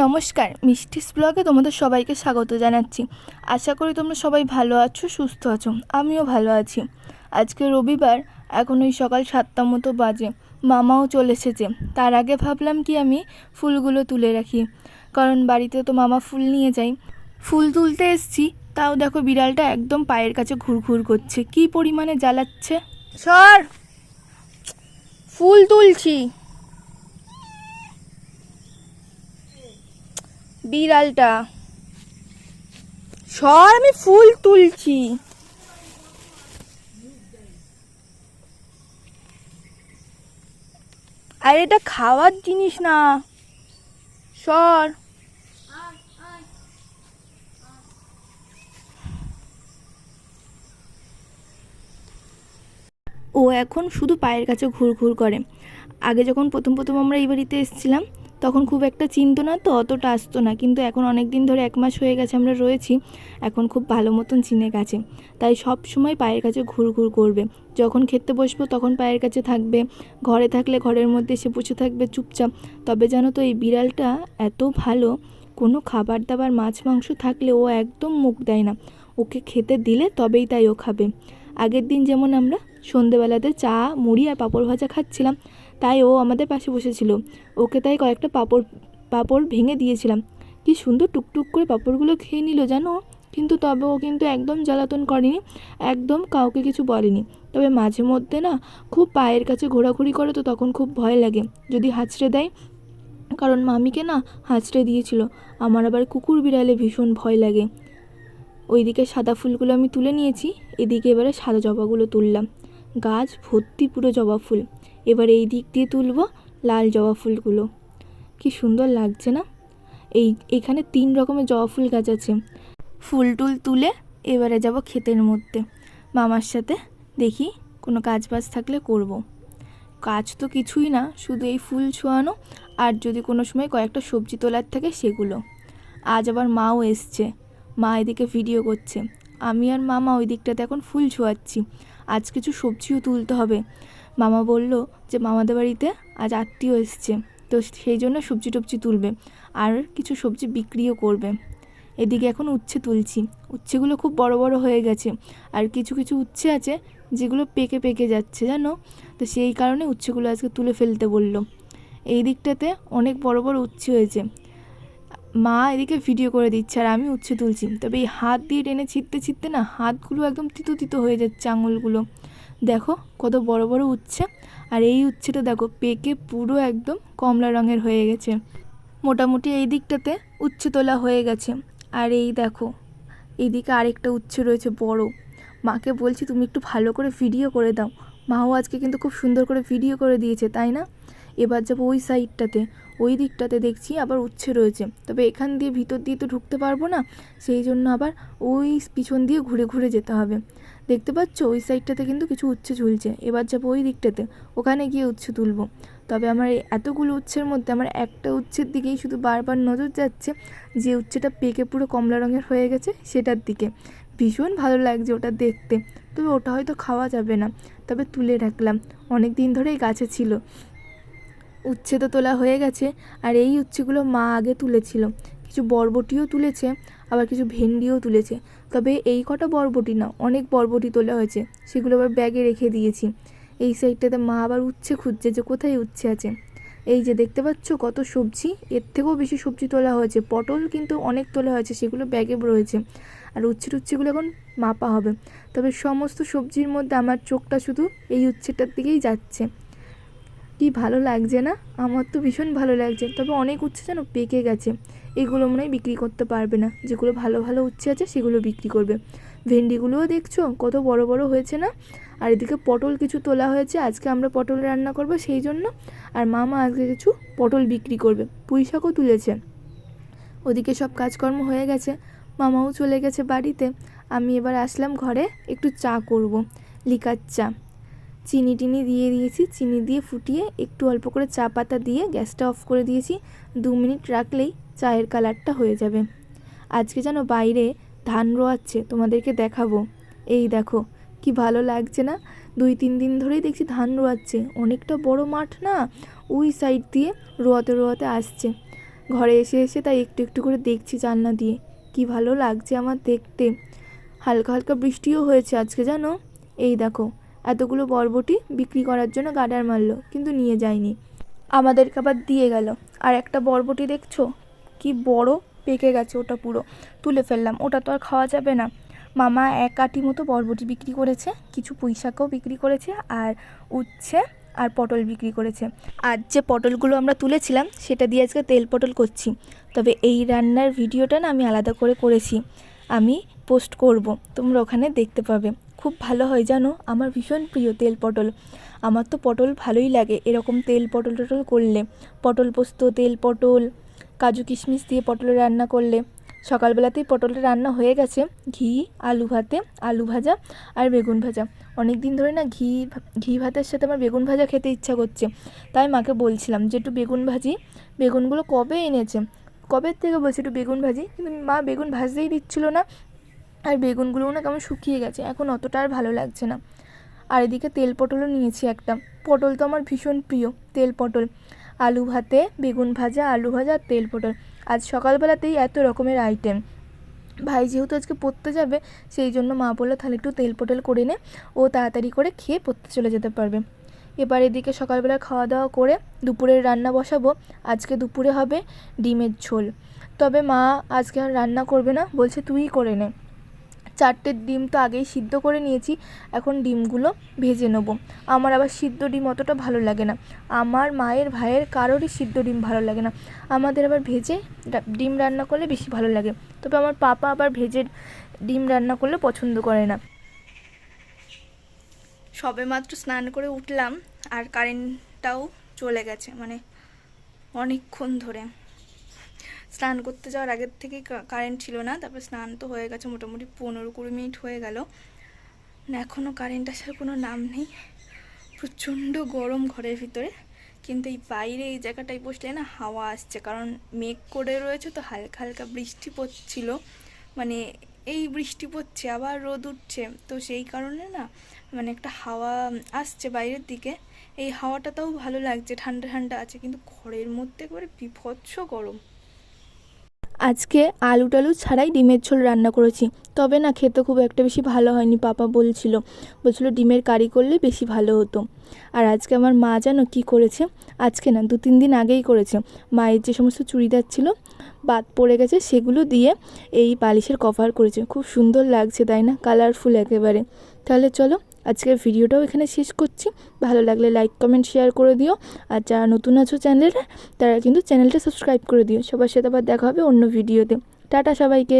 নমস্কার, মিষ্টিস ব্লগে তোমাদের সবাইকে স্বাগত জানাচ্ছি। আশা করি তোমরা সবাই ভালো আছো, সুস্থ আছো, আমিও ভালো আছি। আজকে রবিবার, এখন ওই সকাল সাতটা মতো বাজে, মামাও চলে এসেছে। তার আগে ভাবলাম কি আমি ফুলগুলো তুলে রাখি, কারণ বাড়িতে তো মামা ফুল নিয়ে যাই ফুল তুলতে এসছি, তাও দেখো বিড়ালটা একদম পায়ের কাছে ঘুরঘুর করছে, কি পরিমাণে জ্বালাচ্ছে? সর! ফুল তুলছি। বিড়ালটা। সর, আমি ফুল তুলছি। আর, এটা খাওয়ার জিনিস না। সর। ও এখন শুধু পায়ের কাছে ঘুরঘুর করে। আগে যখন প্রথম প্রথম আমরা এই বাড়িতে এসেছিলাম তখন খুব একটা চিনতো না, তো অতটা আসতো না। কিন্তু এখন অনেক দিন ধরে এক মাস হয়ে গেছে আমরা রয়েছি, এখন খুব ভালো মতন চিনে গেছে। তাই সব সময় পায়ের কাছে ঘুরঘুর করবে। যখন খেতে বসবো তখন পায়ের কাছে থাকবে, ঘরে থাকলে ঘরের মধ্যে এসে বসে থাকবে চুপচাপ। তবে জানো তো এই বিড়ালটা এত ভালো, কোনো খাবার দাবার, মাছ, মাংস থাকলে ও একদম মুখ দেয় না। ওকে খেতে দিলে তবেই তাই ও খাবে। আগের দিন যেমন আমরা সন্ধেবেলাতে চা, মুড়ি আর পাঁপড় ভাজা খাচ্ছিলাম তাই ও আমাদের পাশে বসেছিল। ওকে তাই কয়েকটা পাঁপড় পাঁপড় ভেঙে দিয়েছিলাম। কি সুন্দর টুকটুক করে পাঁপড়গুলো খেয়ে নিল জানো? কিন্তু তবে ও কিন্তু একদম জ্বালাতন করেনি, একদম কাউকে কিছু বলেনি। তবে মাঝে মধ্যে না খুব পায়ের কাছে ঘোরাঘুরি করে তো তখন খুব ভয় লাগে, যদি হাঁচড়ে দেয়। কারণ মামিকে না হাঁচড়ে দিয়েছিল। আমার আবার কুকুর বিড়ালে ভীষণ ভয় লাগে। ওইদিকে সাদা ফুলগুলো আমি তুলে নিয়েছি, এদিকে এবারে সাদা জবাগুলো তুললাম। গাছ ভর্তি পুরো জবা ফুল। এবার এই দিক দিয়ে তুলব লাল জবা ফুলগুলো। কি সুন্দর লাগছে না? এই, এখানে তিন রকমের জবা ফুল গাছ আছে। ফুল টুল তুলে এবারে যাব ক্ষেতের মধ্যে। মামার সাথে দেখি কোনো কাজ বাজ থাকলে করব। কাজ তো কিছুই না, শুধু এই ফুল ছোঁয়ানো আর যদি কোনো সময় কয়েকটা সবজি তোলার থাকে সেগুলো। আজ আবার মাও এসছে, মা এদিকে ভিডিও করছে। আমি আর মামা ওই দিকটাতে এখন ফুল ছোঁয়াচ্ছি। আজ কিছু সবজিও তুলতে হবে। মামা বলল যে, মামাদের বাড়িতে আজ আত্মীয় এসছে, তো সেই জন্য সবজি টবজি তুলবে আর কিছু সবজি বিক্রিও করবে। এদিকে এখন উচ্ছে তুলছি। উচ্ছেগুলো খুব বড় বড় হয়ে গেছে আর কিছু কিছু উচ্ছে আছে যেগুলো পেকে পেকে যাচ্ছে, জানো? তো সেই কারণে উচ্ছেগুলো আজকে তুলে ফেলতে বলল। এই দিকটাতে অনেক বড় বড় উচ্ছে হয়েছে। মা এদিকে ভিডিও করে দিচ্ছে আর আমি উচ্ছে তুলছি। তবে এই হাত দিয়ে টেনে ছিটতে ছিটতে না হাতগুলো একদম তিতো তিতো হয়ে যাচ্ছে আঙুলগুলো। দেখো কত বড় বড় উচ্ছে। আর এই উচ্ছেটা দেখো পেকে পুরো একদম কমলা রঙের হয়ে গেছে। মোটামুটি এই দিকটাতে উচ্ছে তোলা হয়ে গেছে। আর এই দেখো এইদিকে আরেকটা উচ্ছে রয়েছে বড়। মাকে বলছি তুমি একটু ভালো করে ভিডিও করে দাও। মাও আজকে কিন্তু খুব সুন্দর করে ভিডিও করে দিয়েছে, তাই না? এবার যাব ওই সাইডটাতে ওই দিকটাতে দেখছি আবার উচ্ছে রয়েছে। তবে এখান দিয়ে ভিতর দিয়ে তো ঢুকতে পারব না, সেই জন্য আবার ওই পিছন দিয়ে ঘুরে ঘুরে যেতে হবে। দেখতে পাচ্ছ, ওই সাইডটাতে কিন্তু কিছু উচ্ছে ঝুলছে। এবার যাব ওই দিকটাতে, ওখানে গিয়ে উচ্ছে তুলবো। তবে আমার এতগুলো উচ্ছের মধ্যে আমার একটা উচ্ছের দিকেই শুধু বারবার নজর যাচ্ছে যে উচ্ছেটা পেকে পুরো কমলা রঙের হয়ে গেছে সেটার দিকে। ভীষণ ভালো লাগছে ওটা দেখতে। তবে ওটা হয়তো খাওয়া যাবে না। তবে তুলে রাখলাম। অনেক দিন ধরেই গাছে ছিল। উচ্ছে তো তোলা হয়ে গেছে। আর এই উচ্ছেগুলো মা আগে তুলেছিল। কিছু বরবটিও তুলেছে, আবার কিছু ভেন্ডিও তুলেছে। তবে এই কটা বরবটি না, অনেক বরবটি তোলা হয়েছে। সেগুলো আবার ব্যাগে রেখে দিয়েছি। এই সাইডটাতে মা আবার উচ্ছে খুঁজছে যে কোথায় উচ্ছে আছে। এই যে দেখতে পাচ্ছ কত সবজি, এর থেকেও বেশি সবজি তোলা হয়েছে। পটল কিন্তু অনেক তোলা হয়েছে, সেগুলো ব্যাগে রয়েছে। আর উচ্ছে টুচ্ছেগুলো এখন মাপা হবে। তবে সমস্ত সবজির মধ্যে আমার চোখটা শুধু এই উচ্ছেটার দিকেই যাচ্ছে। কি ভালো লাগছে না। আমার তো ভীষণ ভালো লাগছে। তবে অনেক উচ্ছে যেন পেকে গেছে। এগুলো মনে হয় বিক্রি করতে পারবে না। যেগুলো ভালো ভালো উচ্ছে আছে, সেগুলো বিক্রি করবে। ভেন্ডিগুলোও দেখছ? কত বড় বড় হয়েছে না? আর এদিকে পটল কিছু তোলা হয়েছে। আজকে আমরা পটল রান্না করব সেই জন্য। আর মামা আজকে কিছু পটল বিক্রি করবে। পুঁই শাকও তুলেছে। ওদিকে সব কাজকর্ম হয়ে গেছে। মামাও চলে গেছে বাড়িতে। আমি এবার আসলাম ঘরে। একটু চা করব। লিকার চা। চিনি টিনি দিয়ে দিয়েছি। চিনি দিয়ে ফুটিয়ে একটু অল্প করে চা পাতা দিয়ে গ্যাসটা অফ করে দিয়েছি। দু মিনিট রাখলেই চায়ের কালারটা হয়ে যাবে। আজকে যেন বাইরে ধান রোয়াচ্ছে, তোমাদেরকে দেখাবো। এই দেখো, কি ভালো লাগছে না? দুই তিন দিন ধরেই দেখছি ধান রোয়াচ্ছে। অনেকটা বড় মাঠ না? ওই সাইড দিয়ে রোয়াতে রোয়াতে আসছে। ঘরে এসে এসে তাই একটু একটু করে দেখছি জানলা দিয়ে। কি ভালো লাগছে আমার দেখতে। হালকা হালকা বৃষ্টিও হয়েছে আজকে জানো? এই দেখো এতগুলো বরবটি বিক্রি করার জন্য গাডার মারলো, কিন্তু নিয়ে যায়নি। আমাদেরকে আবার দিয়ে গেল। আর একটা বরবটি দেখছ? কি বড় পেকে গেছে ওটা পুরো। তুলে ফেললাম, ওটা তো আর খাওয়া যাবে না। মামা এক আটি মতো বরবটি বিক্রি করেছে, কিছু পুঁই শাকও বিক্রি করেছে, আর উচ্ছে আর পটল বিক্রি করেছে। আর যে পটলগুলো আমরা তুলেছিলাম, সেটা দিয়ে আজকে তেল পটল করছি। তবে এই রান্নার ভিডিওটা না আমি আলাদা করে করেছি। আমি পোস্ট করব, তোমরা ওখানে দেখতে পাবে। খুব ভালো হয় জানো? আমার ভীষণ প্রিয় তেল পটল। আমার তো পটল ভালোই লাগে। এরকম তেল পটল টটল করলে, পটল পোস্ত, তেল পটল, কাজু কিশমিশ দিয়ে পটলের রান্না করলে, সকালবেলাতেই পটলটা রান্না হয়ে গেছে। ঘি, আলু ভাতে, আলু ভাজা আর বেগুন ভাজা। অনেক দিন ধরে না ঘি ঘি ভাতের সাথে আমার বেগুন ভাজা খেতে ইচ্ছা করছে। তাই মাকে বলছিলাম যে, একটু বেগুন ভাজি। বেগুনগুলো কবে এনেছে? কবে থেকে বলছে একটু বেগুন ভাজি? কিন্তু মা বেগুন ভাজতেই দিচ্ছিল না। আর বেগুনগুলোও না কেমন শুকিয়ে গেছে, এখন অতটা আর ভালো লাগছে না। আর এদিকে তেল পটলও নিয়েছি একটা। পটল তো আমার ভীষণ প্রিয়, তেল পটল। আলু ভাতে, বেগুন ভাজা, আলু ভাজা আর তেল পটল। আজ সকালবেলাতেই এত রকমের আইটেম ভাই যেহেতু আজকে পড়তে যাবে, সেই জন্য মা বলল তাহলে একটু তেল পটল করে নে, ও তাড়াতাড়ি করে খেয়ে পড়তে চলে যেতে পারবে। এবার এদিকে সকালবেলা খাওয়া দাওয়া করে দুপুরের রান্না বসাবো। আজকে দুপুরে হবে ডিমের ঝোল। তবে মা আজকে আর রান্না করবে না, বলছে তুই করে নে। চারটে ডিম তো আগেই সিদ্ধ করে নিয়েছি, এখন ডিমগুলো ভেজে নেব। আমার আবার সিদ্ধ ডিম অতটা ভালো লাগে না। আমার মায়ের ভাইয়ের কারোরই সিদ্ধ ডিম ভালো লাগে না। আমাদের আবার ভেজে ডিম রান্না করলে বেশি ভালো লাগে। তবে আমার পাপা আবার ভেজে ডিম রান্না করলে পছন্দ করে না। সবে মাত্র স্নান করে উঠলাম আর কারেন্টটাও চলে গেছে মানে অনেকক্ষণ ধরে। স্নান করতে যাওয়ার আগের থেকেই কারেন্ট ছিল না, তারপর স্নান তো হয়ে গেছে মোটামুটি পনেরো কুড়ি মিনিট হয়ে গেল। এখনও কারেন্ট আসার কোনো নাম নেই। প্রচণ্ড গরম ঘরের ভিতরে। কিন্তু এই বাইরে এই জায়গাটায় বসলে না হাওয়া আসছে, কারণ মেঘ করে রয়েছে তো হালকা হালকা বৃষ্টি পড়ছিল। মানে এই বৃষ্টি পড়ছে, আবার রোদ উঠছে। তো সেই কারণে না মানে একটা হাওয়া আসছে বাইরের দিকে। এই হাওয়াটাতেও ভালো লাগছে, ঠান্ডা ঠান্ডা আছে, কিন্তু ঘরের মধ্যে একেবারে বিভৎস গরম। আজকে আলু টালু ছাড়াই ডিমের ঝোল রান্না করেছি। তবে না, খেতে খুব একটা বেশি ভালো হয়নি, পাপা বলছিল। বলছিল ডিমের কারি করলে বেশি ভালো হতো। আর আজকে আমার মা জানো কী করেছে, আজকে না দু তিন দিন আগেই করেছে। মায়ের যে সমস্ত চুড়িদার ছিল, বাদ পড়ে গেছে, সেগুলো দিয়ে এই বালিশের কভার করেছে। খুব সুন্দর লাগছে, তাই না? কালারফুল একেবারে। তাহলে চলো আজকের ভিডিওটাও এখানে শেষ করছি। ভালো লাগলে লাইক কমেন্ট শেয়ার করে দিও। আর যারা নতুন আছো চ্যানেলে তারা কিন্তু চ্যানেলটা সাবস্ক্রাইব করে দিও। সবার সাথে আবার দেখা হবে অন্য ভিডিওতে টাটা সবাইকে।